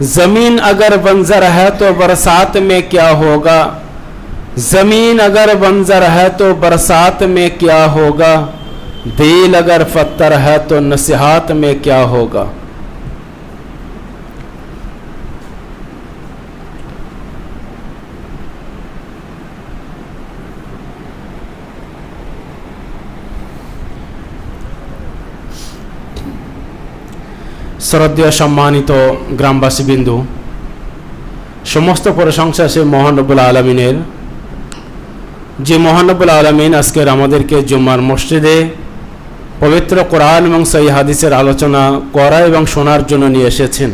زمین اگر بنظر ہے تو برسات میں کیا ہوگا؟ زمین اگر بنظر ہے تو برسات میں کیا ہوگا؟ دل اگر فتر ہے تو نصیحات میں کیا ہوگا؟ শ্রদ্ধেয় সম্মানিত গ্রামবাসী বিন্দু, সমস্ত প্রশংসা সে মহানবুল আলমিনের। যে মহানবুল আলমিন আজকের আমাদেরকে জুম্মার মসজিদে পবিত্র কোরআন এবং সই হাদিসের আলোচনা করা এবং শোনার জন্য নিয়ে এসেছেন।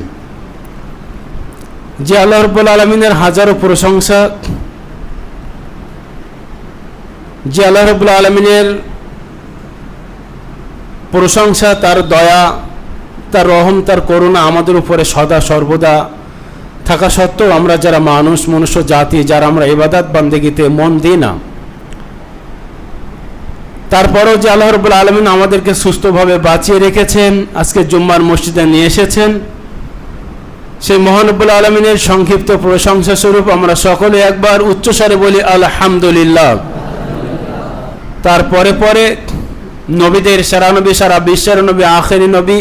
যে আল্লাহ রব্বুল আলমিনের হাজারো প্রশংসা, যে আল্লাহ রব্বুল আলমিনের প্রশংসা, তার দয়া তার রহম, তার করুণা আমাদের উপরে সদা সর্বদা থাকা সত্ত্বেও আমরা যারা মানুষ, মনুষ্য, জাতি, যারা আমরা ইবাদাত বান্দেগিতে মন দিই না, তারপরেও যে আল্লাহ রবুল আলমিন আমাদেরকে সুস্থভাবে বাঁচিয়ে রেখেছেন, আজকে জুম্মার মসজিদে নিয়ে এসেছেন, সেই মহানবুল আলমিনের সংক্ষিপ্ত প্রশংসা স্বরূপ আমরা সকলে একবার উচ্চস্বরে বলি, আলহামদুলিল্লাহ। তারপরে পরে নবীদের সারা নবী, সারা বিশ্বের নবী, আখেরি নবী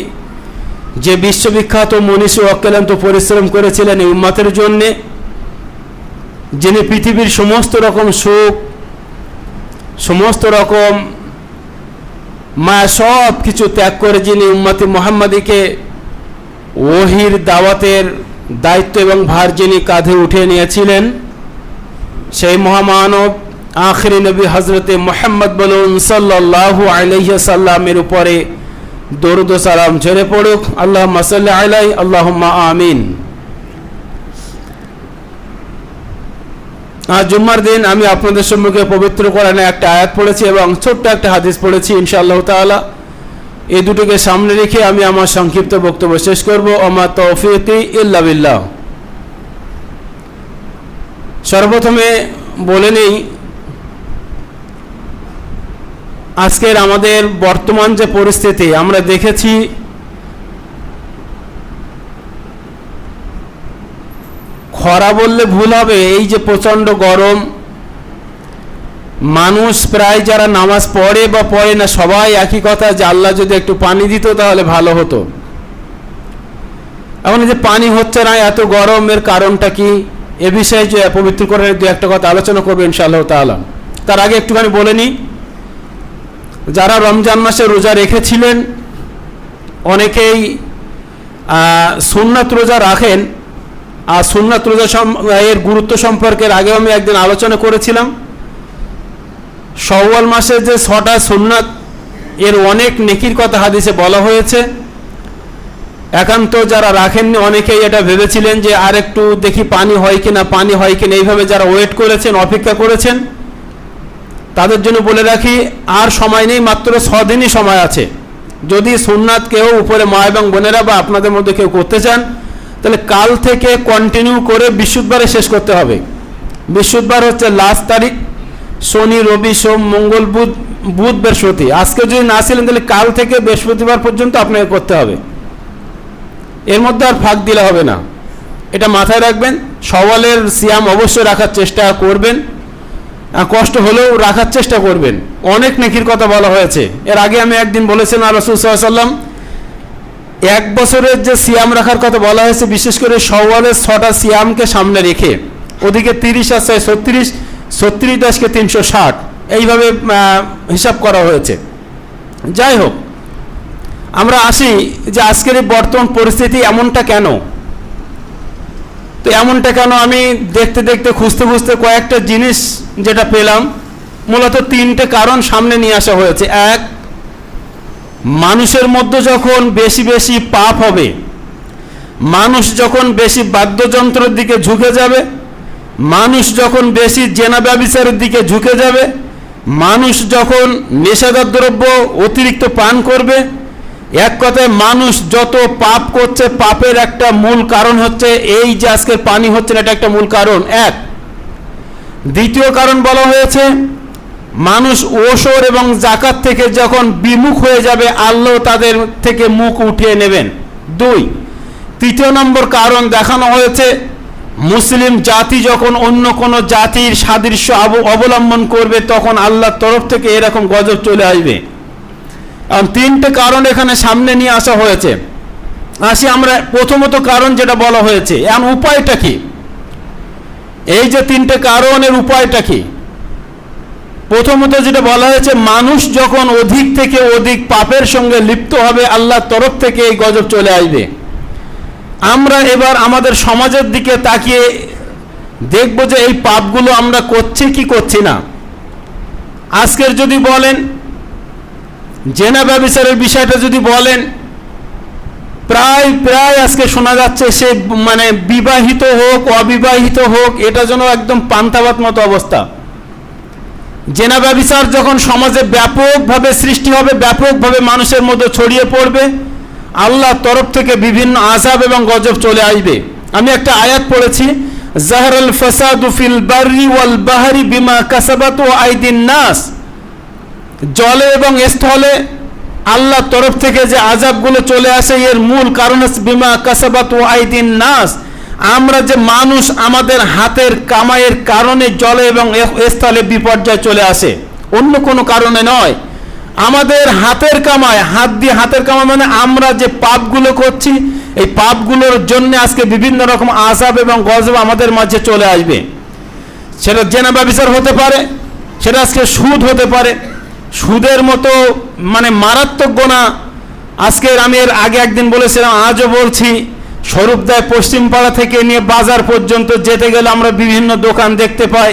যে বিশ্ববিখ্যাত মনীষী অক্লান্ত পরিশ্রম করেছিলেন এই উম্মাতের জন্যে, যিনি পৃথিবীর সমস্ত রকম সুখ, সমস্ত রকম মায়া সব কিছু ত্যাগ করে যিনি উম্মাতি মোহাম্মদীকে ওহির দাওয়াতের দায়িত্ব এবং ভার যিনি কাঁধে উঠে নিয়েছিলেন, সেই মহামানব আখরি নবী হজরতে মোহাম্মদ বলুন সাল্লাহ আলহিয়া সাল্লামের উপরে দরুদ সালাম ঝরে পড়ুক। আল্লাহ মাসাল্লি আলাই আল্লাহ আমিন। আজ জুম্মার দিন আমি আপনাদের সম্মুখে পবিত্র কোরআনে একটা আয়াত পড়েছি এবং ছোট্ট একটা হাদিস পড়েছি ইনশাআল্লাহ তাআলা। এই দুটোকে সামনে রেখে আমি আমার সংক্ষিপ্ত বক্তব্য শেষ করব। আমার তৌফিকি ইল্লা বিল্লাহ। সর্বপ্রথমে বলে নেই আজকের আমাদের বর্তমান যে পরিস্থিতি, আমরা দেখেছি খরা বললে ভুল হবে, এই যে প্রচণ্ড গরম, মানুষ প্রায় যারা নামাজ পড়ে বা পড়ে না, সবাই একই কথা, যে আল্লাহ যদি একটু পানি দিত তাহলে ভালো হতো। এখন যে পানি হচ্ছে না, এত গরমের কারণটা কি? এ বিষয়ে যে পবিত্র করে দু একটা কথা আলোচনা করব ইনশাআল্লাহ তাআলা। তার আগে একটুখানি বলে নিই যারা রমজান মাসে রোজা রেখেছিলেন, অনেকেই সুন্নাত রোজা রাখেন। আর সুন্নাত রোজা এর গুরুত্ব সম্পর্কে আগেও আমি একদিন আলোচনা করেছিলাম। সওয়াল মাসে যে ছটা সুন্নাত, এর অনেক নেকির কথা হাদিসে বলা হয়েছে। একান্ত যারা রাখেননি, অনেকেই এটা ভেবেছিলেন যে আর একটু দেখি পানি হয় কিনা, পানি হয় কিনা, এইভাবে যারা ওয়েট করেছেন, অপেক্ষা করেছেন। তাদের জন্য বলে রাখি, আর সময় নেই, মাত্র দিনই সময় আছে। যদি সুননাথ কেউ উপরে মা এবং বোনেরা বা আপনাদের মধ্যে কেউ করতে চান, তাহলে কাল থেকে কন্টিনিউ করে বৃহস্পতিবারে শেষ করতে হবে। বৃহস্পতিবার হচ্ছে লাস্ট তারিখ, শনি, রবি, সোম, মঙ্গল, বুধ বুধ, বৃহস্পতি। আজকে যদি না ছিলেন তাহলে কাল থেকে বৃহস্পতিবার পর্যন্ত আপনাকে করতে হবে। এর মধ্যে আর ফাঁক দিলে হবে না। এটা মাথায় রাখবেন, সওয়ালের সিয়াম অবশ্যই রাখার চেষ্টা করবেন। কষ্ট হলেও রাখার চেষ্টা করবেন। অনেক নেকির কথা বলা হয়েছে। এর আগে আমি একদিন বলেছিলাম রসুল সাল্লাম এক বছরের যে সিয়াম রাখার কথা বলা হয়েছে, বিশেষ করে সওয়ালের ছটা সিয়ামকে সামনে রেখে, ওদিকে তিরিশ আছে ছত্রিশ ছত্রিশ দশকে তিনশো ষাট, এইভাবে হিসাব করা হয়েছে। যাই হোক, আমরা আসি যে আজকের এই বর্তমান পরিস্থিতি এমনটা কেন? তো এমনটা কেন? আমি দেখতে দেখতে, খুঁজতে খুঁজতে কয়েকটা জিনিস যেটা পেলাম, মূলত তিনটে কারণ সামনে নিয়ে আসা হয়েছে। এক, মানুষের মধ্যে যখন বেশি বেশি পাপ হবে, মানুষ যখন বেশি বাদ্যযন্ত্রের দিকে ঝুঁকে যাবে, মানুষ যখন বেশি জেনা ব্যবচারের দিকে ঝুঁকে যাবে, মানুষ যখন নেশাদার দ্রব্য অতিরিক্ত পান করবে এক কথায় মানুষ যত পাপ করছে, পাপের একটা মূল কারণ হচ্ছে এই যে আজকের পানি হচ্ছে না, এটা একটা মূল কারণ। এক, দ্বিতীয় কারণ বলা হয়েছে, মানুষ ওসর এবং জাকাত থেকে যখন বিমুখ হয়ে যাবে, আল্লাহ তাদের থেকে মুখ উঠিয়ে নেবেন। দুই, তৃতীয় নম্বর কারণ দেখানো হয়েছে, মুসলিম জাতি যখন অন্য কোনো জাতির সাদৃশ্য অবলম্বন করবে, তখন আল্লাহর তরফ থেকে এরকম গজব চলে আসবে। তিনটে কারণ এখানে সামনে নিয়ে আসা হয়েছে। আসি আমরা, প্রথমত কারণ যেটা বলা হয়েছে এখন উপায়টা কি? এই যে তিনটে কারণের উপায়টা কি? প্রথমত যেটা বলা হয়েছে, মানুষ যখন অধিক থেকে অধিক পাপের সঙ্গে লিপ্ত হবে, আল্লাহর তরফ থেকে এই গজব চলে আসবে। আমরা এবার আমাদের সমাজের দিকে তাকিয়ে দেখব যে এই পাপগুলো আমরা করছি কি করছি না। আজকের যদি বলেন জেনা ব্যবচারের বিষয়টা যদি বলেন, প্রায় প্রায় আজকে শোনা যাচ্ছে সে মানে বিবাহিত হোক, অবিবাহিত হোক, এটা যেন একদম পান্তাবাত মতো অবস্থা। জেনা ব্যবচার যখন সমাজে ব্যাপকভাবে সৃষ্টি হবে, ব্যাপকভাবে মানুষের মধ্যে ছড়িয়ে পড়বে, আল্লাহর তরফ থেকে বিভিন্ন আজাব এবং গজব চলে আসবে। আমি একটা আয়াত পড়েছি, জাহরাল ফাসাদু ফিল বাররি ওয়াল বাহারি বিমা কাসাবাত ও আইদিন নাস। জলে এবং স্থলে আল্লাহর তরফ থেকে যে আজাবগুলো চলে আসে, এর মূল কারণ বিমা কাসাবাত ও আইদিন নাস। আমরা যে মানুষ আমাদের হাতের কামাইয়ের কারণে জলে এবং স্থলে বিপর্যয় চলে আসে, অন্য কোনো কারণে নয়। আমাদের হাতের কামায় হাত দিয়ে হাতের কামাই মানে আমরা যে পাপগুলো করছি, এই পাপগুলোর জন্য আজকে বিভিন্ন রকম আজাব এবং গজব আমাদের মাঝে চলে আসবে। সেটা জেনা ব্যবচার হতে পারে, সেটা আজকে সুদ হতে পারে সুদের মতো মানে মারাত্মক গোনা। আজকের আমি এর আগে একদিন বলেছিলাম, আজও বলছি, স্বরূপদায় পশ্চিমপাড়া থেকে নিয়ে বাজার পর্যন্ত যেতে গেলে আমরা বিভিন্ন দোকান দেখতে পাই।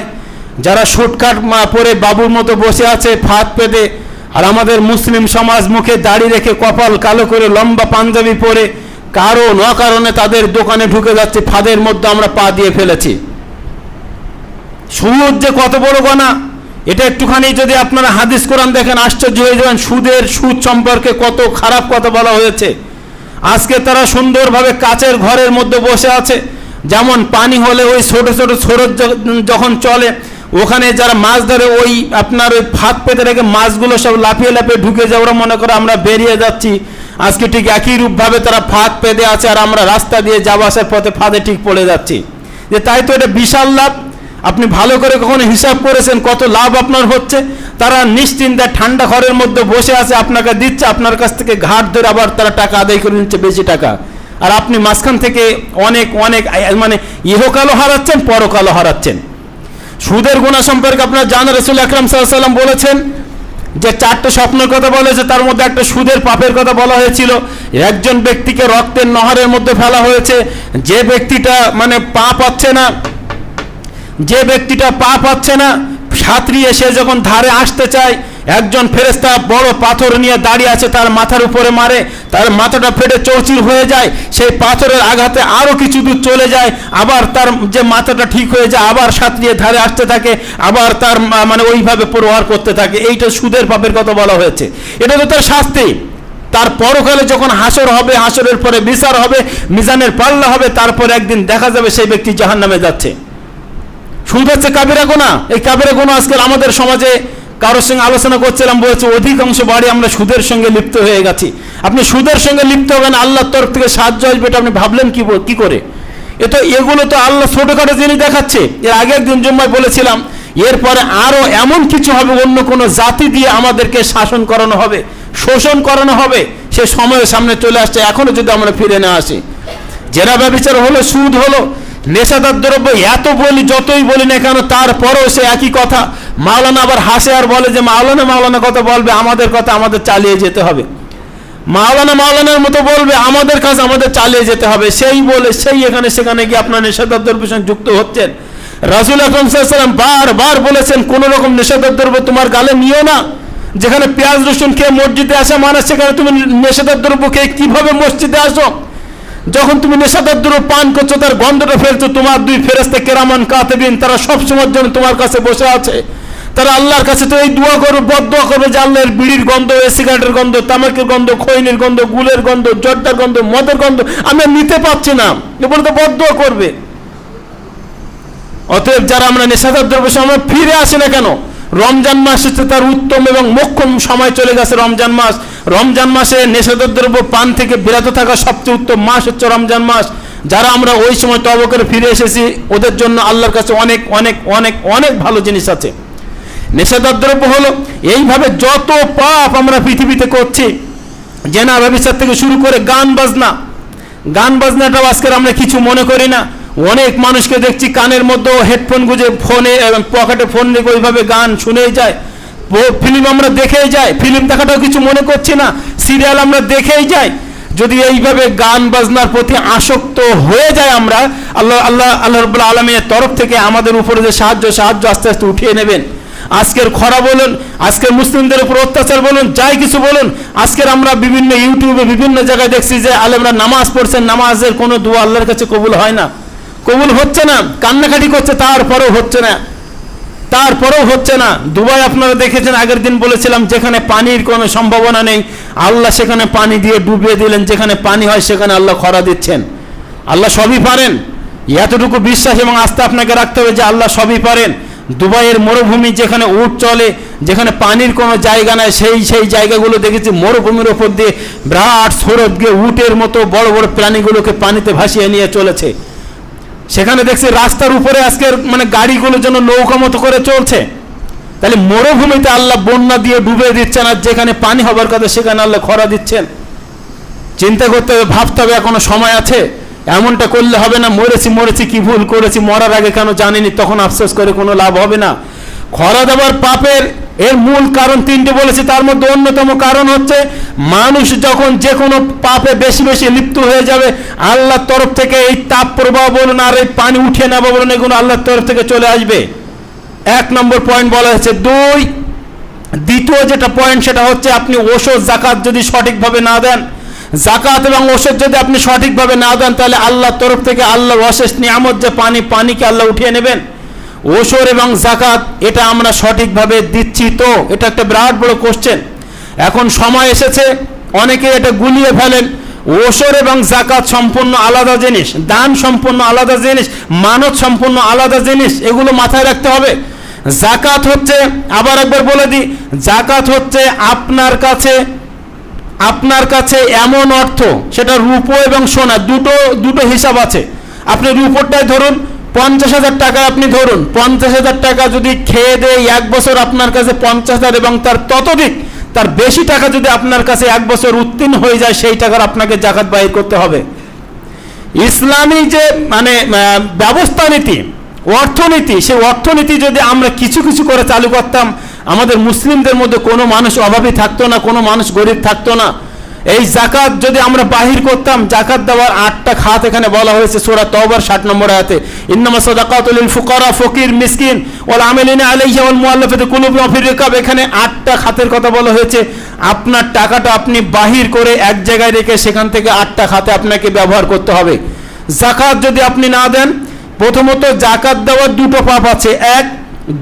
যারা শুটকাট পরে বাবুর মতো বসে আছে ফাঁদ পেতে, আর আমাদের মুসলিম সমাজ মুখে দাড়ি রেখে কপাল কালো করে লম্বা পাঞ্জাবি পরে কারণ অকারণে তাদের দোকানে ঢুকে যাচ্ছে, ফাঁদের মধ্যে আমরা পা দিয়ে ফেলেছি। সুদ যে কত বড় গনা। এটা একটুখানি যদি আপনারা হাদিস কোরআন দেখেন, আশ্চর্য হয়ে যাবেন, সুদের সুদ সম্পর্কে কত খারাপ কথা বলা হয়েছে। আজকে তারা সুন্দরভাবে কাচের ঘরের মধ্যে বসে আছে। যেমন পানি হলে ওই ছোট ছোট ছোট যখন চলে, ওখানে যারা মাছ ধরে, ওই আপনার ওই ফাঁদ পেতে রেখে মাছগুলো সব লাফিয়ে লাফিয়ে ঢুকে যায়। ওরা মনে করে আমরা বেরিয়ে যাচ্ছি। আজকে ঠিক একই রূপভাবে তারা ফাঁদ পেতে আছে আর আমরা রাস্তা দিয়ে যাওয়া আসার পথে ফাঁদে ঠিক পড়ে যাচ্ছি। যে তাই তো এটা বিশাল লাভ। আপনি ভালো করে কখনো হিসাব করেছেন কত লাভ আপনার হচ্ছে? তারা নিশ্চিন্তে ঠান্ডা ঘরের মধ্যে বসে আছে, আপনাকে দিচ্ছে, আপনার কাছ থেকে ঘাট ধরে আবার তারা টাকা আদায় করে নিচ্ছে বেশি টাকা। আর আপনি মাঝখান থেকে অনেক অনেক মানে ইহকালও হারাচ্ছেন, পরকালও হারাচ্ছেন। সুদের গুণা সম্পর্কে আপনার জান রসুল আকরাম সাল্লাম বলেছেন যে চারটে স্বপ্নের কথা বলেছে তার মধ্যে একটা সুদের পাপের কথা বলা হয়েছিল। একজন ব্যক্তিকে রক্তের নহরের মধ্যে ফেলা হয়েছে, যে ব্যক্তিটা মানে পা পাচ্ছে না যে ব্যক্তিটা পা পাচ্ছে না সাঁতরিয়ে সে যখন ধারে আসতে চায়, একজন ফেরেস্তা বড় পাথর নিয়ে দাঁড়িয়ে আছে, তার মাথার উপরে মারে, তার মাথাটা ফেটে চৌচির হয়ে যায়, সেই পাথরের আঘাতে আরও কিছু দূর চলে যায়, আবার তার যে মাথাটা ঠিক হয়ে যায়, আবার সাঁতরিয়ে ধারে আসতে থাকে, আবার তার মানে ওইভাবে প্রহার করতে থাকে। এইটা সুদের পাপের কথা বলা হয়েছে। এটা তো তার শাস্তি। তার পরকালে যখন হাসর হবে, হাসরের পরে বিচার হবে, মিজানের পাল্লা হবে, তারপর একদিন দেখা যাবে সেই ব্যক্তি জাহান নামে যাচ্ছে। সুদ হচ্ছে কাবিরা গোনা? এই কাবিরা গোনা আজকাল আমাদের সমাজে কারোর সঙ্গে আলোচনা করছিলাম, বলছে অধিকাংশ বাড়ি আমরা সুদের সঙ্গে লিপ্ত হয়ে গেছি। আপনি সুদের সঙ্গে লিপ্ত হবেন, আল্লাহর তরফ থেকে সাহায্য আসবে, এটা আপনি ভাবলেন কি কি করে? এ তো এগুলো তো আল্লাহ ছোটখাটো জিনিস দেখাচ্ছে। এর আগে একদিন জুম্মায় বলেছিলাম, এরপরে আরও এমন কিছু হবে, অন্য কোনো জাতি দিয়ে আমাদেরকে শাসন করানো হবে, শোষণ করানো হবে, সে সময়ের সামনে চলে আসছে, এখনও যদি আমরা ফিরে না আসি। জেরা ব্যবচার হলো, সুদ হলো নেশাদার দ্রব্য এত বলি, যতই বলি না কেন, তারপরেও সে একই কথা। মাওলানা আবার হাসে আর বলে যে, মাওলানা মাওলানা কথা বলবে, আমাদের কথা আমাদের চালিয়ে যেতে হবে। মাওলানা, মাওলানার মতো বলবে, আমাদের কাজ আমাদের চালিয়ে যেতে হবে। সেই বলে, সেই এখানে সেখানে গিয়ে আপনার নেশাদার দ্রব্যের সঙ্গে যুক্ত হচ্ছেন। রাসুল সাল্লাম বারবার বলেছেন, কোন রকম নেশাদার দ্রব্য তোমার গালে নিও না। যেখানে পেঁয়াজ, রসুন খেয়ে মসজিদে আসা মানে সেখানে তুমি নেশাদার দ্রব্য খেয়ে কীভাবে মসজিদে আসো? যখন তুমি নেশাদার দ্রব্য পান করছ, তার গন্ধটা ফেলছো, তোমার দুই ফেরেস্তে কেরামান, কাতেবিন, তারা সব সময়ের জন্য তোমার কাছে বসে আছে। তারা আল্লাহর কাছে তো এই দোয়া করবে, বদ করবে যে আল্লাহর বিড়ির গন্ধ সিগারেটের গন্ধ, তামাকের গন্ধ, খৈনির গন্ধ, গুলের গন্ধ, জর্দার গন্ধ, মদের গন্ধ আমি নিতে পারছি না। এগুলো তো বদ করবে। অতএব যারা আমরা নেশাদার দ্রব্য আমরা ফিরে আসি না কেন? রমজান মাস হচ্ছে তার উত্তম এবং মোক্ষম সময় চলে গেছে রমজান মাস। রমজান মাসে নেশাদার দ্রব্য, পান থেকে বিরত থাকা সবচেয়ে উত্তম মাস হচ্ছে রমজান মাস। যারা আমরা ওই সময় তব করে ফিরে এসেছি, ওদের জন্য আল্লাহর কাছে অনেক অনেক অনেক অনেক ভালো জিনিস আছে। নেশাদার দ্রব্য হলো, এইভাবে যত পাপ আমরা পৃথিবীতে করছি, জেনা ব্যবসার থেকে শুরু করে গান বাজনা, গান বাজনাটাও আজকের আমরা কিছু মনে করি না। অনেক মানুষকে দেখছি কানের মধ্যে হেডফোন গুঁজে ফোনে পকেটে ফোন রেখে ওইভাবে গান শুনেই যায়। ফিল্ম আমরা দেখেই যাই, ফিল্ম দেখাটাও কিছু মনে করছি না, সিরিয়াল আমরা দেখেই যাই। যদি এইভাবে গান বাজনার প্রতি আসক্ত হয়ে যায় আমরা, আল্লাহ আল্লাহ আল্লাহ রব্লা আলমের তরফ থেকে আমাদের উপরে যে সাহায্য সাহায্য আস্তে আস্তে উঠিয়ে নেবেন। আজকের খরা বলুন, আজকের মুসলিমদের উপর অত্যাচার বলুন, যাই কিছু বলুন, আজকের আমরা বিভিন্ন ইউটিউবে বিভিন্ন জায়গায় দেখছি যে আলেমরা নামাজ পড়ছেন, নামাজের কোনো দোয়া আল্লাহর কাছে কবুল হয় না। কবুল হচ্ছে না, কান্নাকাটি করছে, তারপরেও হচ্ছে না। তারপরেও হচ্ছে না। দুবাই আপনারা দেখেছেন, আগের দিন বলেছিলাম, যেখানে পানির কোনো সম্ভাবনা নেই, আল্লাহ সেখানে পানি দিয়ে ডুবিয়ে দিলেন, যেখানে পানি হয় সেখানে আল্লাহ খরা দিচ্ছেন। আল্লাহ সবই পারেন। এতটুকু বিশ্বাস এবং আস্থা আপনাকে রাখতে হবে যে আল্লাহ সবই পারেন। দুবাইয়ের মরুভূমি যেখানে উট চলে, যেখানে পানির কোনো জায়গা নাই, সেই সেই জায়গাগুলো দেখেছি, মরুভূমির ওপর দিয়ে বিরাট সৌরভ গিয়ে উটের মতো বড় বড় প্রাণীগুলোকে পানিতে ভাসিয়ে নিয়ে চলেছে। সেখানে দেখছি রাস্তার উপরে আজকের মানে গাড়িগুলো যেন নৌকা মতো করে চলছে। তাহলে মরুভূমিতে আল্লাহ বন্যা দিয়ে ডুবে দিচ্ছেন আর যেখানে পানি হবার কথা সেখানে আল্লাহ খরা দিচ্ছেন। চিন্তা করতে হবে, ভাবতে হবে এখনও সময় আছে। এমনটা করলে হবে না, মরেছি মরেছি, কি ভুল করেছি, মরার আগে কেন জানিনি, তখন আফসোস করে কোনো লাভ হবে না। খরা দেওয়ার পাপের এর মূল কারণ তিনটে বলেছি, তার মধ্যে অন্যতম কারণ হচ্ছে মানুষ যখন যে কোনো পাপে বেশি বেশি লিপ্ত হয়ে যাবে, আল্লাহর তরফ থেকে এই তাপ প্রবাহ বলুন আর এই পানি উঠিয়ে নেব বলুন, এগুলো আল্লাহর তরফ থেকে চলে আসবে। এক নম্বর পয়েন্ট বলা হয়েছে, দুই, দ্বিতীয় যেটা পয়েন্ট সেটা হচ্ছে আপনি ওষুধ, জাকাত যদি সঠিকভাবে না দেন, জাকাত এবং ওষুধ যদি আপনি সঠিকভাবে না দেন, তাহলে আল্লাহর তরফ থেকে আল্লাহর অশেষ নিয়ামত যে পানি, পানিকে আল্লাহ উঠিয়ে নেবেন। ওষর এবং জাকাত এটা আমরা সঠিকভাবে দিচ্ছি তো? এটা একটা বিরাট বড় কোশ্চেন এখন সময় এসেছে, অনেকে এটা গুলিয়ে ফেলেন। ওষর এবং জাকাত সম্পূর্ণ আলাদা জিনিস, দান সম্পূর্ণ আলাদা জিনিস, মানত সম্পূর্ণ আলাদা জিনিস, এগুলো মাথায় রাখতে হবে। জাকাত হচ্ছে, আবার একবার বলে দিই জাকাত হচ্ছে আপনার কাছে আপনার কাছে এমন অর্থ, সেটা রূপো এবং সোনা, দুটো দুটো হিসাব আছে। আপনি রূপোরটাই ধরুন পঞ্চাশ হাজার টাকা আপনি ধরুন, পঞ্চাশ হাজার টাকা যদি খেয়ে দেয় এক বছর আপনার কাছে পঞ্চাশ হাজার এবং তার ততোধিক, তার বেশি টাকা যদি আপনার কাছে এক বছর উত্তীর্ণ হয়ে যায়, সেই টাকার আপনাকে জাকাত বাহির করতে হবে। ইসলামী যে মানে ব্যবস্থা নীতি, অর্থনীতি, সেই অর্থনীতি যদি আমরা কিছু কিছু করে চালু করতাম, আমাদের মুসলিমদের মধ্যে কোনো মানুষ অভাবী থাকতো না, কোনো মানুষ গরিব থাকতো না। এই জাকাত যদি আমরা বাহির করতাম জাকাত দেওয়ার আটটা খাত এখানে বলা হয়েছে সোরা তওবার ষাট নম্বর আয়াতে। ইন্নামা সাদাকাতুল ফুকারা, ফকির, মিসকিন, ওয়াল আমিলিনা আলাইহা ওয়াল মুআল্লাফাতি কুলুবুহুম ফির রিকাব। এখানে আটটা খাতের কথা বলা হয়েছে। আপনার টাকাটা আপনি বাহির করে এক জায়গায় রেখে সেখান থেকে আটটা খাতে আপনাকে ব্যবহার করতে হবে। জাকাত যদি আপনি না দেন, প্রথমত জাকাত দেওয়ার দুটো পাপ আছে। এক,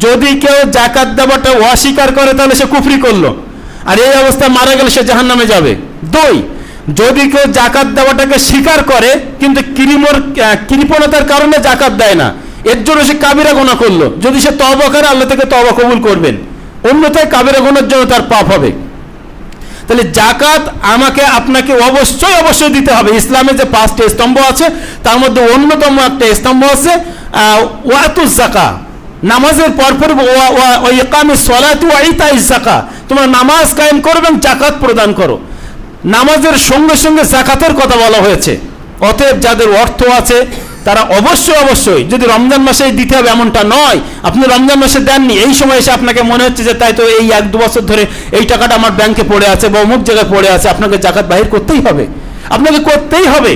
যদি কেউ জাকাত দেওয়াটা অস্বীকার করে, তাহলে সে কুফরি করল। আর এই অবস্থায় মারা গেলে সে জাহান নামে যাবে। দুই, যদি কেউ জাকাত দেওয়াটাকে স্বীকার করে, কিন্তু কৃমর কৃপণতার কারণে জাকাত দেয় না, এর জন্য সে কাবিরা গোনা করল। যদি সে তবা করে, আল্লাহ থেকে তবা কবুল করবেন। অন্যথায় কাবিরা গোনার জন্য তার পাপ হবে। তাহলে জাকাত আমাকে আপনাকে অবশ্যই অবশ্যই দিতে হবে। ইসলামে যে পাঁচটি স্তম্ভ আছে, তার মধ্যে অন্যতম একটা স্তম্ভ আছে ওয়াতুস জাকা নামাজের পরপর ইকামে সলাতু আইতা জাকা তোমরা নামাজ কায়েম করো এবং জাকাত প্রদান করো। নামাজের সঙ্গে সঙ্গে জাকাতের কথা বলা হয়েছে। অতএব যাদের অর্থ আছে, তারা অবশ্যই অবশ্যই যদি রমজান মাসে দিতে হবে এমনটা নয়, আপনি রমজান মাসে দেননি, এই সময় এসে আপনাকে মনে হচ্ছে যে তাই তো এই এক দু বছর ধরে এই টাকাটা আমার ব্যাংকে পড়ে আছে বা অমুক জায়গায় পড়ে আছে, আপনাকে জাকাত বাহির করতেই হবে। আপনাকে করতেই হবে।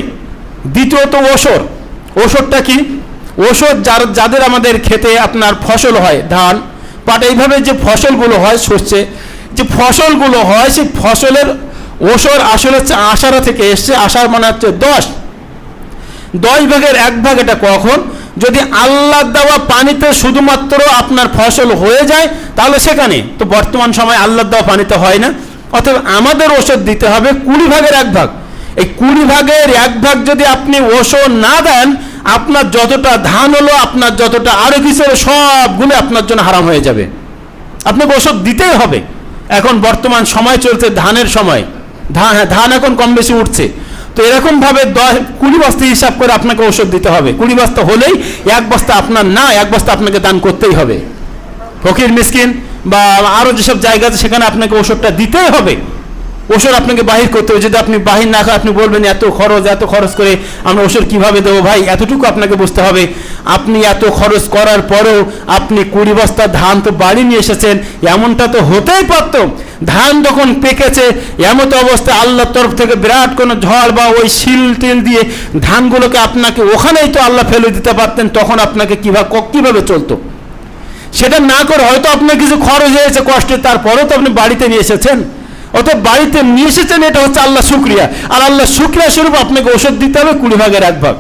দ্বিতীয়ত ওষর। ওষরটা কি? ওষুধ যার, যাদের আমাদের খেতে আপনার ফসল হয়, ধান পাট এইভাবে যে ফসলগুলো হয় শস্যে যে ফসলগুলো হয়, সেই ফসলের ওষর আসলে হচ্ছে আষাঢ়া থেকে এসছে। আষাঢ় মানে হচ্ছে দশ। দশ ভাগের এক ভাগ এটা কখন? যদি আল্লাহ দেওয়া পানিতে শুধুমাত্র আপনার ফসল হয়ে যায়, তাহলে সেখানে। তো বর্তমান সময় আল্লাহ দেওয়া পানিতে হয় না। অতএব আমাদের ওষুধ দিতে হবে কুড়ি ভাগের এক ভাগ। এই কুড়ি ভাগের এক ভাগ যদি আপনি ওষুধ না দেন, আপনার যতটা ধান হলো, আপনার যতটা আরও কিছু সবগুলো আপনার জন্য হারাম হয়ে যাবে। আপনাকে ওষুধ দিতেই হবে। এখন বর্তমান সময় চলছে ধানের সময়। ধান হ্যাঁ ধান এখন কম বেশি উঠছে। তো এরকম ভাবে দশ, কুড়ি বস্তা হিসাব করে আপনাকে ওষুধ দিতে হবে। কুড়ি বস্তা হলেই এক বস্তা আপনার না, এক বস্তা আপনাকে দান করতেই হবে। ফকির, মিসকিন বা আরও যেসব জায়গা আছে, সেখানে আপনাকে ওষুধটা দিতেই হবে। ওষুধ আপনাকে বাহির করতে হবে। যদি আপনি বাহির না আপনি বলবেন, এত খরচ এত খরচ করে আমরা ওষুধ কীভাবে দেবো ভাই? এতটুকু আপনাকে বুঝতে হবে। আপনি এত খরচ করার পরেও আপনি কুড়ি বস্তা ধান তো বাড়ি নিয়ে এসেছেন, এমনটা তো হতেই পারতো। ধান যখন পেকেছে, এমত অবস্থায় আল্লাহর তরফ থেকে বিরাট কোনো ঝড় বা ওই শিল টিল দিয়ে ধানগুলোকে আপনাকে ওখানেই তো আল্লাহ ফেলে দিতে পারতেন, তখন আপনাকে কীভাবে কীভাবে চলতো? সেটা না করে হয়তো আপনার কিছু খরচ হয়েছে কষ্টে, তারপরেও তো আপনি বাড়িতে নিয়ে এসেছেন। অতএব বাড়িতে নিয়ে এসেছেন, এটা হচ্ছে আল্লাহ শুক্রিয়া। আর আল্লাহ শুক্রিয়া স্বরূপ আপনাকে ওষুধ দিতে হবে কুড়ি ভাগের এক ভাগ।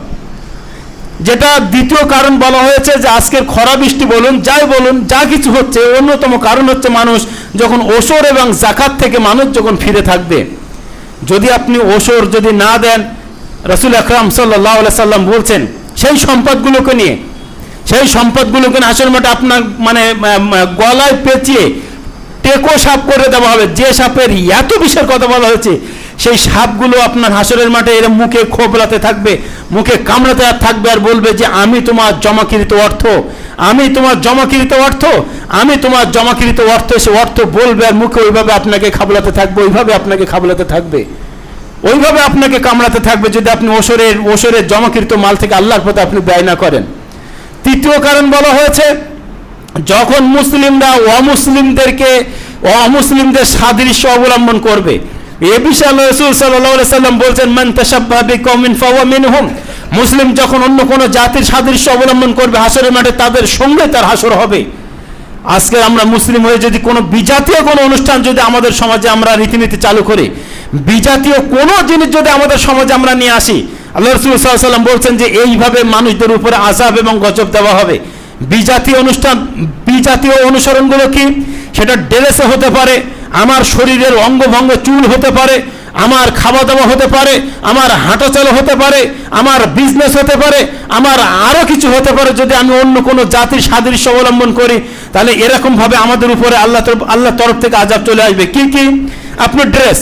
যেটা দ্বিতীয় কারণ বলা হয়েছে যে আজকের খরা বৃষ্টি বলুন, যাই বলুন, যা কিছু হচ্ছে, অন্যতম কারণ হচ্ছে মানুষ যখন ওসর এবং জাকাত থেকে মানুষ যখন ফিরে থাকবে, যদি আপনি ওসর যদি না দেন, রসুল আকরাম সাল্লাহ সাল্লাম বলছেন, সেই সম্পদগুলোকে নিয়ে, সেই সম্পদগুলোকে আসল মাঠে আপনার মানে গলায় পেঁচিয়ে টেকো সাপ করে দেওয়া হবে। যে সাপের এত বিষয়ের কথা বলা হয়েছে, সেই সাপগুলো আপনার হাসরের মাঠে এর মুখে খোবলাতে থাকবে, মুখে কামড়াতে আর থাকবে আর বলবে যে, আমি তোমার জমাকৃত অর্থ, আমি তোমার জমাকৃত অর্থ, আমি তোমার জমাকৃত অর্থ। সে অর্থ বলবে আর মুখে ওইভাবে আপনাকে খাবলাতে থাকবে, ওইভাবে আপনাকে খাবলাতে থাকবে। ওইভাবে আপনাকে কামড়াতে থাকবে যদি আপনি ওসরের ওসরের জমাকৃত মাল থেকে আল্লাহর পথে আপনি ব্যয় না করেন। তৃতীয় কারণ বলা হয়েছে যখন মুসলিমরা অমুসলিমদেরকে, অমুসলিমদের সাদৃশ্য অবলম্বন করবে, এ বিষয়ে রসুল সাল্লাহ সাল্লাম বলছেন, মান কমিন ফাওয়া মিনহুম। মুসলিম যখন অন্য কোনো জাতির সাদৃশ্য অবলম্বন করবে হাসরের মাঠে, তাদের সঙ্গে তার হাসর হবে। আজকে আমরা মুসলিম হয়ে যদি কোনো বিজাতীয় কোনো অনুষ্ঠান যদি আমাদের সমাজে আমরা রীতিনীতি চালু করি, বিজাতীয় কোনো জিনিস যদি আমাদের সমাজে আমরা নিয়ে আসি, আল্লাহ রসুল সাল্লাম বলছেন যে, এইভাবে মানুষদের উপরে আজাব এবং গজব দেওয়া হবে। বিজাতীয় অনুষ্ঠান, বিজাতীয় অনুসরণগুলো কি? সেটা ড্রেসে হতে পারে, আমার শরীরের অঙ্গভঙ্গ চুল হতে পারে, আমার খাওয়া দাওয়া হতে পারে, আমার হাঁটাচলা হতে পারে, আমার বিজনেস হতে পারে, আমার আরও কিছু হতে পারে, যদি আমি অন্য কোনো জাতির সাদৃশ্য অবলম্বন করি, তাহলে এরকমভাবে আমাদের উপরে আল্লাহ আল্লাহ তরফ থেকে আজাব চলে আসবে। কি কি? আপনার ড্রেস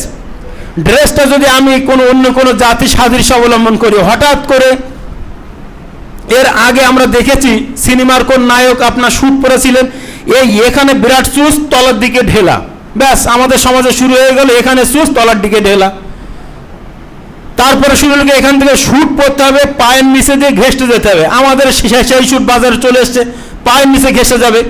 ড্রেসটা যদি আমি কোনো, অন্য কোনো জাতির সাদৃশ্য অবলম্বন করি, হঠাৎ করে এর আগে আমরা দেখেছি সিনেমার কোন নায়ক আপনার শুট পরেছিলেন, এই এখানে বিরাট চুস তলার দিকে ঢেলা। ব্যাস, আমাদের সমাজে শুরু হয়ে গেল, এখানে চুস তলার দিকে ঢেলা। তারপরে শুরু হলো এখান থেকে শুট পড়তে হবে, পায়ের নিচে দিয়ে ঘেসতে যেতে হবে। আমাদের সেই শুট বাজারে চলে এসছে, পায়ের নিচে ঘেসে যাবে।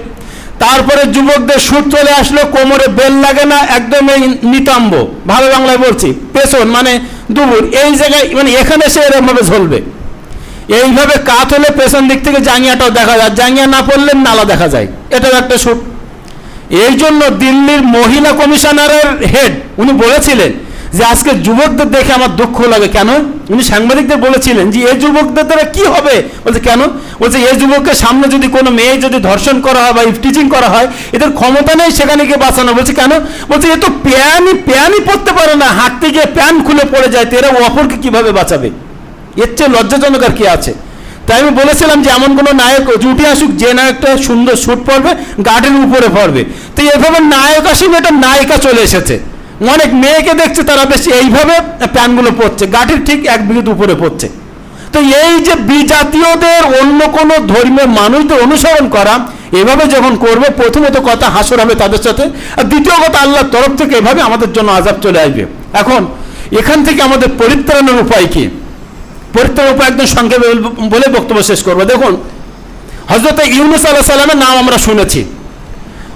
তারপরে যুবকদের শুট চলে আসলো, কোমরে বেল লাগে না, একদম এই নিতাম্ব। ভালো বাংলায় বলছি, পেছন মানে দুবুর এই জায়গায় মানে এখানে সে এরকমভাবে ঝলবে। এইভাবে কাত হলে পেছন দিক থেকে জাঙ্গিয়াটাও দেখা যায় জাঙ্গিয়া না পড়লে নালা দেখা যায়। এটাও একটা শুট এই জন্য দিল্লির মহিলা কমিশনারের হেড, উনি বলেছিলেন যে আজকে যুবকদের দেখে আমার দুঃখ লাগে। কেন? উনি সাংবাদিকদের বলেছিলেন যে এই যুবকদের দ্বারা কি হবে? বলছে, কেন? বলছে, এই যুবককে সামনে যদি কোনো মেয়ে যদি ধর্ষণ করা হয় বা ইফটিচিং করা হয়, এদের ক্ষমতা নেই সেখানে গিয়ে বাঁচানো। বলছে, কেন? বলছে, এ তো প্যানই প্যানই পড়তে পারে না। হাঁটতে গিয়ে প্যান খুলে পড়ে যায়, তো এরা অপরকে কীভাবে বাঁচাবে? এর চেয়ে লজ্জাজনক আর কি আছে? তাই আমি বলেছিলাম যে এমন কোনো নায়ক জুটি আসুক, যে নায়কটা সুন্দর শুট পড়বে গার্ডের উপরে পড়বে তো এভাবে নায়ক আসুক এটা নায়িকা চলে এসেছে। অনেক মেয়েকে দেখছে, তারা বেশি এইভাবে প্যানগুলো পড়ছে গাঠির ঠিক এক বিঘত উপরে পড়ছে। তো এই যে বিজাতীয়দের অন্য কোনো ধর্মীয় মানুষদের অনুসরণ করা, এভাবে যখন করবে, প্রথমত কথা হাসর হবে তাদের সাথে, আর দ্বিতীয় কথা আল্লাহর তরফ থেকে এভাবে আমাদের জন্য আজাব চলে আসবে। এখন, এখান থেকে আমাদের পরিত্রাণের উপায় কি? পরিত্রাণের উপায় একদম সংক্ষেপে বল- বক্তব্য শেষ করব। দেখুন হজরত ইউনুস আল্লাহ সাল্লামের নাম আমরা শুনেছি।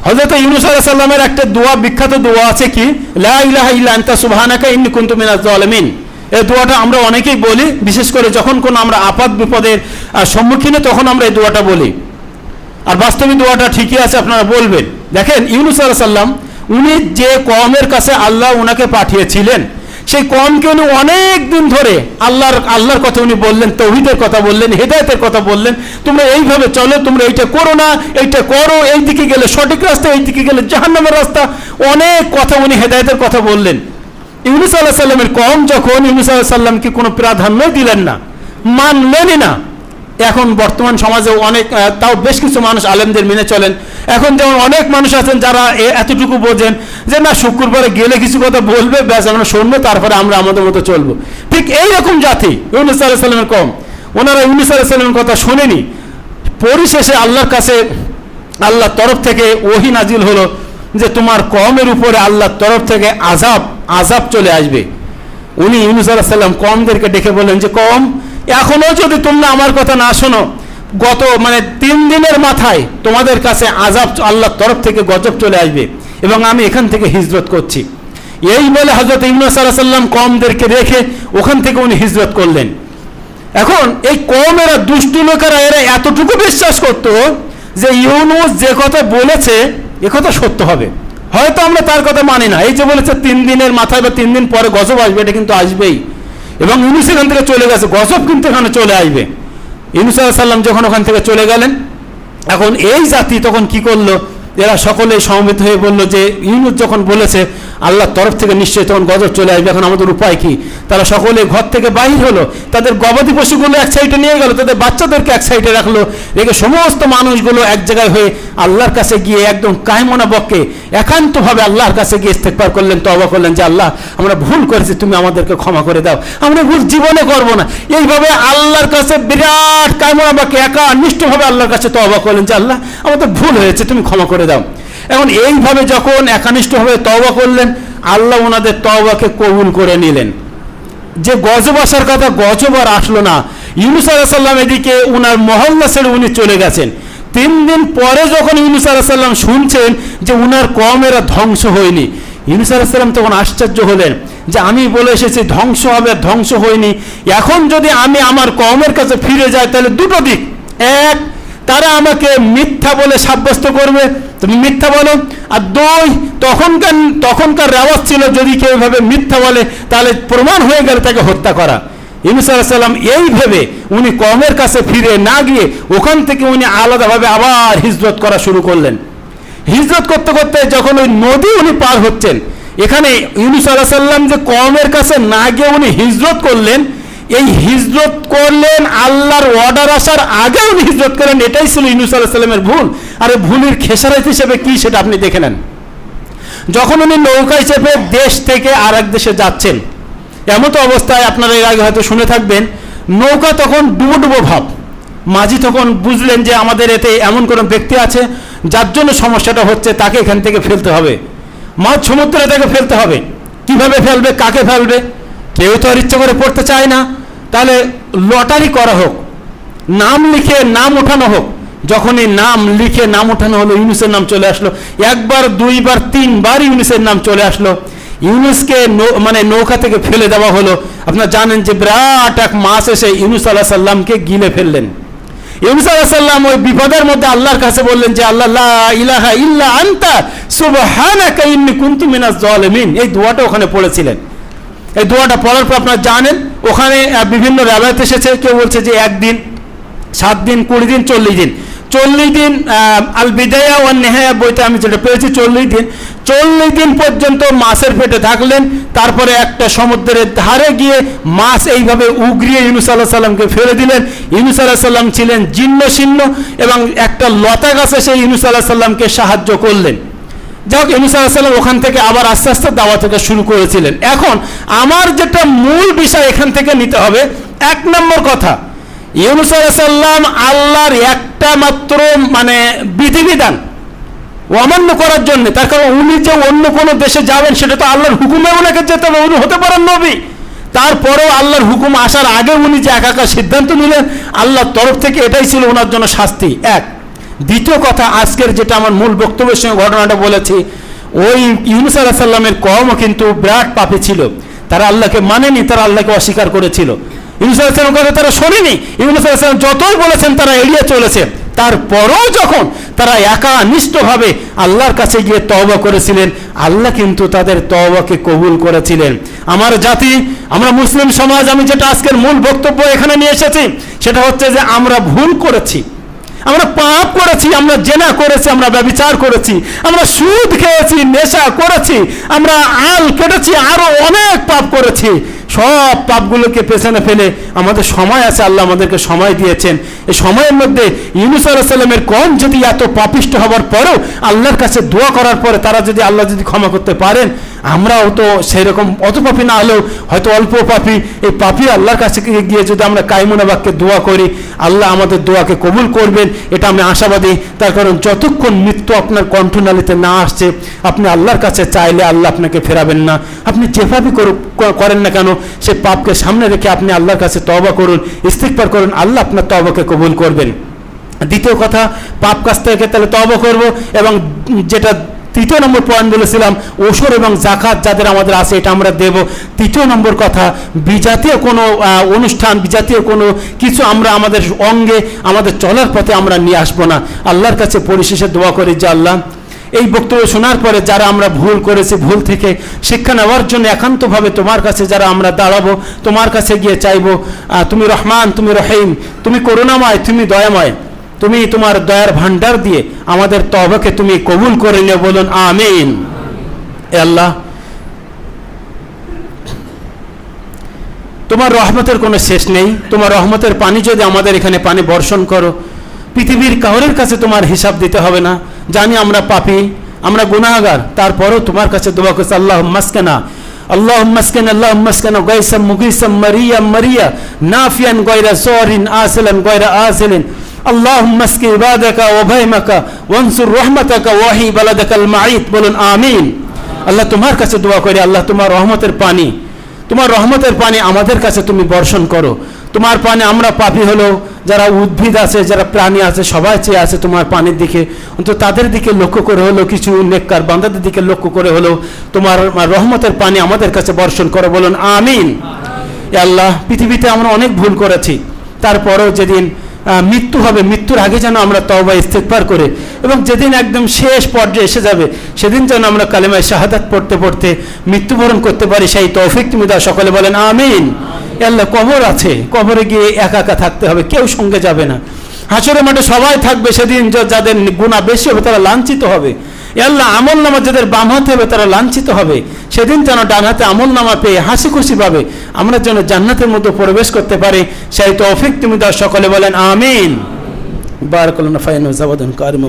হজরত ইউনুস আল্লাহ সাল্লামের একটা দোয়া, বিখ্যাত দোয়া আছে কি? লা ইলাহা ইল্লা আনতা সুবহানাকা ইন্নী কুনতু মিনাজ জালিমিন এই দোয়াটা আমরা অনেকেই বলি, বিশেষ করে যখন কোনো আমরা আপাত বিপদের সম্মুখীনে তখন আমরা এই দোয়াটা বলি। আর বাস্তবিক দোয়াটা ঠিকই আছে, আপনারা বলবেন। দেখেন, ইউনুস আল্লাহ সাল্লাম উনি যে কমের কাছে আল্লাহ উনাকে পাঠিয়েছিলেন সেই কমকে উনি অনেক দিন ধরে আল্লাহর আল্লাহর কথা উনি বললেন, তৌহিদের কথা বললেন, হেদায়তের কথা বললেন। তোমরা এইভাবে চলো, তোমরা এইটা করো না, এইটা করো, এই দিকে গেলে সঠিক রাস্তা, এই দিকে গেলে জাহান্নামের রাস্তা। অনেক কথা উনি হেদায়তের কথা বললেন। ইউনুস আল্লাহ সাল্লামের কম যখন ইউনুস আল্লাহ সাল্লামকে কোনো প্রাধান্য দিলেন না, মানলেনই না। এখন বর্তমান সমাজে অনেক তাও বেশ কিছু মানুষ আলেমদের মেনে চলেন। এখন যেমন অনেক মানুষ আছেন যারা এতটুকু বোঝেন যে, না, শুক্রবারে গেলে কিছু কথা বলবে, ব্যাস, আমরা শুনব তারপরে আমরা আমাদের মতো চলবো। ঠিক এই রকম জাতি, ইউনুস আলাহ সাল্লামের কম। ওনারা ইউনুস আলাহ সাল্লামের কথা শোনেনি। পরিশেষে আল্লাহর কাছে, আল্লাহর তরফ থেকে ওহি নাজিল হলো যে, তোমার কমের উপরে আল্লাহর তরফ থেকে আজাব আজাব চলে আসবে। উনি ইউনুস আলাহ সাল্লাম কমদেরকে ডেকে বললেন যে, কম এখনও যদি তোমরা আমার কথা না শোনো, গত মানে তিন দিনের মাথায় তোমাদের কাছে আজাব আল্লাহর তরফ থেকে গজব চলে আসবে এবং আমি এখান থেকে হিজরত করছি। এই বলে হজরত ইউনুস আলাহ সাল্লাম কমদেরকে রেখে ওখান থেকে উনি হিজরত করলেন। এখন এই কম এরা দুষ্টু লোকেরা, এরা এতটুকু বিশ্বাস করতো যে ইউনুস যে কথা বলেছে, এ কথা সত্য হবে। হয়তো আমরা তার কথা মানি না। এই যে বলেছে তিন দিনের মাথায় বা তিন দিন পরে গজব আসবে, এটা কিন্তু আসবেই। এবং ইউনুস এখান থেকে চলে গেছে, গজব কিন্তু এখানে চলে আসবে ইউনুস সাল্লাম যখন ওখান থেকে চলে গেলেন, এখন এই জাতি তখন কি করল? এরা সকলে সমবেত হয়ে বলল যে, ইউনুস যখন বলেছে আল্লাহর তরফ থেকে নিশ্চয়ই তখন গজব চলে আসবে। এখন আমাদের উপায় কি? তারা সকলে ঘর থেকে বাহির হলো, তাদের গবাদি পশুগুলো এক সাইডে নিয়ে গেল, তাদের বাচ্চাদেরকে এক সাইডে রাখল, রেখে সমস্ত মানুষগুলো এক জায়গায় হয়ে আল্লাহর কাছে গিয়ে একদম কায়মনা বককে একান্তভাবে আল্লাহর কাছে গিয়ে ইস্তেকবার করলেন তো তবা করলেন যে, আল্লাহ, আমরা ভুল করেছি, তুমি আমাদেরকে ক্ষমা করে দাও। আমরা ভুল জীবনে করব না। এইভাবে আল্লাহর কাছে বিরাট কায়মনা বককে একা নিষ্ঠভাবে আল্লাহর কাছে তো তবা করলেন যে, আল্লাহ, আমাদের ভুল হয়েছে, তুমি ক্ষমা করে দাও। এখন এইভাবে যখন একানিষ্ঠভাবে তওবা করলেন, আল্লাহ ওনাদের তওবাকে কবুল করে নিলেন। যে গজব আসার কথা গজব আসলো না। ইউনুস আলাহ সাল্লাম এদিকে উনার মহল্লা ছেড়ে উনি চলে গেছেন। তিন দিন পরে যখন ইউনুস আলাহ সাল্লাম শুনছেন যে উনার কমেরা ধ্বংস হয়নি, ইউনুস আলাহ সাল্লাম তখন আশ্চর্য হলেন যে আমি বলে এসেছি, ধ্বংস হবে, ধ্বংস হয়নি। এখন যদি আমি আমার কমের কাছে ফিরে যাই, তাহলে দুটো দিক। এক তারা আমাকে মিথ্যা বলে সাব্যস্ত করবে। তুমি মিথ্যা বলো। আর দুই তখনকার তখনকার রেওয়াজ ছিল, যদি কেউ এভাবে মিথ্যা বলে, তাহলে প্রমাণ হয়ে গেলে তাকে হত্যা করা। আলাহ এই ভেবে উনি কমের কাছে ফিরে না গিয়ে ওখান থেকে উনি আলাদাভাবে আবার হিজরত করা শুরু করলেন। হিজরত করতে করতে যখন ওই নদী উনি পার হচ্ছেন, এখানে ইউনুস আলাহ সাল্লাম যে কমের কাছে না গিয়ে উনি হিজরত করলেন এই হিজরত করলেন আল্লাহর অর্ডার আসার আগে উনি হিজরত করেন, এটাই ছিল ইউনুস আলাহ সাল্লামের ভুল। আর এই ভুলের খেসারাত হিসেবে কি সেটা আপনি দেখে নেন? যখন উনি নৌকায় চেপে দেশ থেকে আর এক দেশে যাচ্ছেন এমন তো অবস্থায় আপনারা এর আগে হয়তো শুনে থাকবেন, নৌকা তখন ডুবো ডুবো ভাব। মাঝি তখন বুঝলেন যে আমাদের এতে এমন কোনো ব্যক্তি আছে, যার জন্য সমস্যাটা হচ্ছে, তাকে এখান থেকে ফেলতে হবে। মাঝ সমুদ্রে তাকে ফেলতে হবে। কীভাবে ফেলবে, কাকে ফেলবে? কেউ তো আর ইচ্ছে করে পড়তে চায় না। তাহলে লটারি করা হোক, নাম লিখে নাম ওঠানো হোক, যখনই নাম লিখে নাম ওঠানো হলো, ইউনুসের নাম চলে আসলো। একবার, দুইবার, তিনবার ইউনুসের নাম চলে আসলো। ইউনুসকে মানে নৌকা থেকে ফেলে দেওয়া হলো। আপনারা জানেন যে বিরাট এক মাছ এসে ইউনুস আল্লাহ সাল্লামকে গিলে ফেললেন। ইউনুস আল্লাহ সাল্লাম ওই বিপদের মধ্যে আল্লাহর কাছে বললেন যে, আল্লাহ ইলাহা ইল্লা আনতা, সুবহানাকা ইন্নী কুনতু মিনাজ জালিমিন এই দোয়াটা ওখানে পড়েছিলেন। এই দোয়াটা পড়ার পর আপনারা জানেন, ওখানে বিভিন্ন রেবায়ত এসেছে, কেউ বলছে যে একদিন, সাত দিন, কুড়ি দিন, চল্লিশ দিন। চল্লিশ দিন আল বিদায়া ও নেহায়া বইতে আমি যেটা পেয়েছি, চল্লিশ দিন। চল্লিশ দিন পর্যন্ত মাছের পেটে থাকলেন, তারপরে একটা সমুদ্রের ধারে গিয়ে মাছ এইভাবে উগরিয়ে ইউনুস আল্লাহ সাল্লামকে ফেলে দিলেন। ইউনুস আল্লাহ সাল্লাম ছিলেন জীর্ণ শীর্ণ এবং একটা লতা গাছে সেই ইউনুস আল্লাহ সাল্লামকে সাহায্য করলেন। যাই হোক ইউনুস আলাহ ওখান থেকে আবার আস্তে আস্তে দাওয়া থেকে শুরু করেছিলেন। এখন আমার যেটা মূল বিষয় এখান থেকে নিতে হবে, এক নম্বর কথা, ইউনুস আলাহ আল্লাহর একটা মাত্র মানে বিধিবিধান অমান্য করার জন্য, তার কারণ উনি যে অন্য কোনো দেশে যাবেন, সেটা তো আল্লাহর হুকুমে ওনাকে যেতে হবে, উনি হতে পারেন নবী। তারপরেও আল্লাহর হুকুম আসার আগে উনি যে একা সিদ্ধান্ত নিলেন, আল্লাহর তরফ থেকে এটাই ছিল ওনার জন্য শাস্তি। এক। দ্বিতীয় কথা আজকের যেটা আমার মূল বক্তব্যের সঙ্গে ঘটনাটা বলেছি, ওই ইউনুস আলাহ সাল্লামের কমও কিন্তু বিরাট পাপে ছিল। তারা আল্লাহকে মানেনি, তারা আল্লাহকে অস্বীকার করেছিল। ইউনুস কথা তারা শোনেনি। ইউনুস যতই বলেছেন তারা এড়িয়ে চলেছে। তারপরও যখন তারা একা নিষ্ঠভাবে আল্লাহর কাছে গিয়ে তওবা করেছিলেন, আল্লাহ কিন্তু তাদের তওবাকে কবুল করেছিলেন। আমার জাতি, আমরা মুসলিম সমাজ, আমি যেটা আজকের মূল বক্তব্য এখানে নিয়ে এসেছি, সেটা হচ্ছে যে আমরা ভুল করেছি। আমরা পাপ করেছি, আমরা জেনা করেছি, আমরা ব্যবচার করেছি, আমরা সুদ খেয়েছি, নেশা করেছি, আমরা আল কেটেছি, আরও অনেক পাপ করেছি। সব পাপগুলোকে পেছনে ফেলে আমাদের সময় আছে, আল্লাহ আমাদেরকে সময় দিয়েছেন। এই সময়ের মধ্যে ইউনুস আল্লাহ সাল্লামের কম যদি এত পাপিষ্ট হওয়ার পরেও আল্লাহর কাছে দোয়া করার পরে তারা যদি আল্লাহ যদি ক্ষমা করতে পারেন, আমরাও তো সেই রকম অত পাপি না হলেও হয়তো অল্প পাপি। এই পাপি আল্লাহর কাছে গিয়ে যদি আমরা কাইমুনা বাক্যে দোয়া করি, আল্লাহ আমাদের দোয়াকে কবুল করবেন, এটা আমি আশাবাদী। তার কারণ যতক্ষণ মৃত্যু আপনার কণ্ঠনালীতে না আসছে, আপনি আল্লাহর কাছে চাইলে আল্লাহ আপনাকে ফেরাবেন না। আপনি যেভাবে করেন না কেন সে পাপকে সামনে রেখে আপনি আল্লাহর কাছে তবা করুন ইস্তিকবার করুন, আল্লাহ আপনার তবাকে কবুল করবেন। দ্বিতীয় কথা, পাপ কাজ থেকে তাহলে তবা করব এবং যেটা তৃতীয় নম্বর পয়েন্ট বলেছিলাম ওসর এবং জাকাত যাদের আমাদের আছে, এটা আমরা দেব। তৃতীয় নম্বর কথা, বিজাতীয় কোনো অনুষ্ঠান, বিজাতীয় কোনো কিছু আমরা আমাদের অঙ্গে, আমাদের চলার পথে আমরা নিয়ে আসব না। আল্লাহর কাছে পরিশেষে দোয়া করি যে আল্লাহ এই বক্তব্য শোনার পরে যারা আমরা ভুল করেছি, ভুল থেকে শিক্ষা নেওয়ার জন্য একান্তভাবে তোমার কাছে যারা আমরা দাঁড়াবো, তোমার কাছে গিয়ে চাইব তুমি রহমান, তুমি রহিম, তুমি করুণাময়, তুমি দয়াময়, তুমি তোমার দয়ার ভান্ডার দিয়ে আমাদের তবাকে তুমি কবুল করে নিও বলুন, আমিন। আল্লাহ, তোমার রহমতের কোনো শেষ নেই, তোমার রহমতের পানি যদি আমাদের এখানে পানি বর্ষণ করো, পৃথিবীর কাউরের কাছে তোমার হিসাব দিতে হবে না। জানি আমরা পাপি, আমরা গুণাগার তারপরেও তোমার কাছে দোয়া করছে আল্লাহ মাসকেনা আল্লাহ মাসকেন আল্লাহ মাসকেন, গয়সম মুগিসম মারিয়া মারিয়া, নাফিয়ান গয়রা সরিন আসলেন গয়রা আসলেন। আল্লাহ মাসকে ইবাদাকা ওভাইমাকা ওয়ানসুর রহমতাকা, ওয়াহি বালাদাকাল মাইত বলুন আমিন। আল্লাহ তোমার কাছে দোয়া করে, আল্লাহ তোমার রহমতের পানি, তোমার রহমতের পানি আমাদের কাছে তুমি বর্ষণ করো। তোমার পানে আমরা পাপি হলো, যারা উদ্ভিদ আছে, যারা প্রাণী আছে, সবাই চেয়ে আছে তোমার পানির দিকে। অন্তত তাদের দিকে লক্ষ্য করে হলো কিছু নেককার বান্দাদের দিকে লক্ষ্য করে হলো তোমার রহমতের পানি আমাদের কাছে বর্ষণ করো, বলুন, আমিন। আল্লাহ, পৃথিবীতে আমরা অনেক ভুল করেছি। তারপরেও যেদিন মৃত্যু হবে, মৃত্যুর আগে যেন আমরা তওবা ইস্তেগফার করে এবং যেদিন একদম শেষ পর্যায়ে এসে যাবে, সেদিন যেন আমরা কালেমায় শাহাদাত পড়তে পড়তে মৃত্যুবরণ করতে পারি, সেই তৌফিক তুমি দাও। সকলে বলেন, আমিন। আল্লাহ কবর আছে, কবরে গিয়ে একা একা থাকতে হবে, কেউ সঙ্গে যাবে না। হাসরের মাঠে সবাই থাকবে সেদিন যাদের গুণা বেশি হবে তারা লাঞ্ছিত হবে। আল্লাহ আমল নামা যাদের বাম হাতে হবে তারা লাঞ্ছিত হবে। সেদিন যেন ডান হাতে আমল নামা পেয়ে হাসি খুশি পাবে আমরা যেন জান্নাতের মধ্যে প্রবেশ করতে পারি, সেই তৌফিক তুমি দাও সকলে বলেন, আমিন। বারাকাল্লাহ ফাইন জাবাদুন কারিম